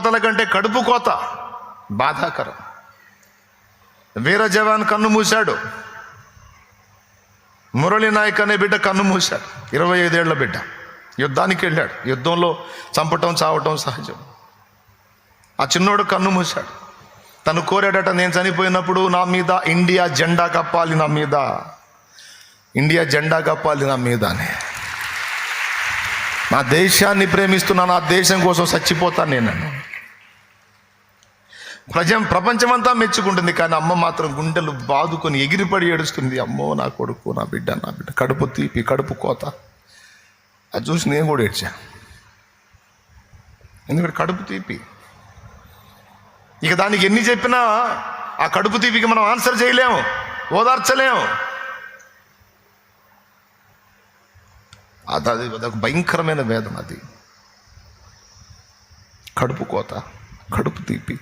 కోతల కంటే కడుపు కోత బాధాకరం. వీర జవాన్ కన్ను మూశాడు. మురళి నాయక్ అనే బిడ్డ కన్ను మూశాడు. ఇరవై ఐదేళ్ళ బిడ్డ. యుద్ధానికి వెళ్ళాడు. యుద్ధంలో చంపటం చావటం సహజం. ఆ చిన్నోడు కన్ను మూశాడు. తను కోరాడట నేను చనిపోయినప్పుడు నా మీద ఇండియా జెండా కప్పాలి నా మీద. ఇండియా జెండా కప్పాలి నా మీద అని నా దేశాన్ని ప్రేమిస్తున్నా నా దేశం కోసం చచ్చిపోతాను నేను. ప్రజ ప్రపంచమంతా మెచ్చుకుంటుంది కానీ అమ్మ మాత్రం గుండెలు బాదుకొని ఎగిరిపడి ఏడుస్తుంది. అమ్మో నా కొడుకు నా బిడ్డ నా బిడ్డ. కడుపు తీపి కడుపు కోత. అది చూసి నేను కూడా ఏడ్చా. ఎందుకంటే కడుపు తీపి. ఇక దానికి ఎన్ని చెప్పినా ఆ కడుపు తీపికి మనం ఆన్సర్ చేయలేము ఓదార్చలేము. అది అది అదొక భయంకరమైన వేదన అది. కడుపు కోత కడుపు తీపి.